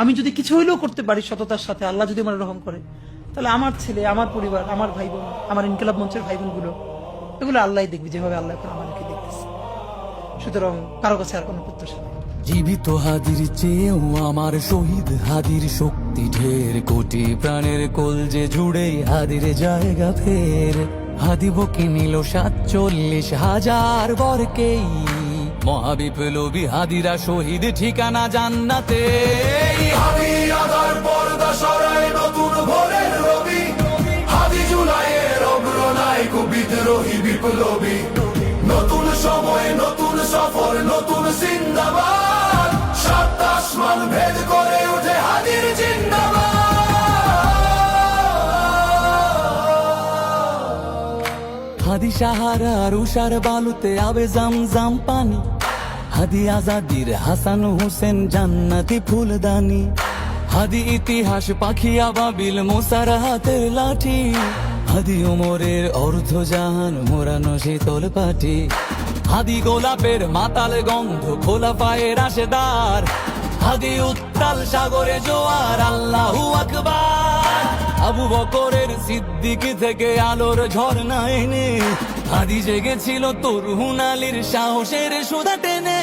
আমি যদি কিছু হইলেও করতে পারি সততার সাথে, আল্লাহ যদি আমার রহম করে, তাহলে আমার ছেলে, আমার পরিবার, আমার ভাই বোন আমার ইনকিলাব মঞ্চের ভাই বোনগুলো এগুলো আল্লাহ দেখবি যেভাবে আল্লাহ এখন আমাদেরকে দেখতেছে। সুতরাং কারও কাছে আর কোনো প্রত্যাশা নেই। জীবিত হাদির চেয়েও আমার শহীদ হাদির শক্তি ঢের, কোটি প্রাণের কোল যে জুড়ে হাদির জায়গা ফের। হাদি বকে নিল সাতচল্লিশ হাজার বরকেই, মহাবিপ্লবী হাদিরা শহীদ ঠিকানা জান্নাতে। বিপ্লবী। নতুন সময় নতুন সফর, নতুন সিন্দাবাদ সাত আসমান ভেদ করে ওঠে হাদির জিন্দাবাদ। হাদি সাহারার উষার বালুতে আবে জাম জাম পানি। হাদি আজাদির হাসান হোসেন জান্নাতি ফুলদানি। হাদি ইতিহাস পাখি আবাবিল মোসার হাতের লাঠি। হাদি ওমরের অর্ধ জাহান মোরানো শীতল পাটি। হাদি গোলাপের মাতাল গন্ধ, খোলা পায়ের আশেদার। হাদি উত্তাল সাগরে জোয়ার, আল্লাহু আকবার। আবু বকরের সিদ্দিকি থেকে আলোর ঝর্ণা এনে, হাদি জেগেছিল তরুণ আলীর সাহসের সুদা টেনে।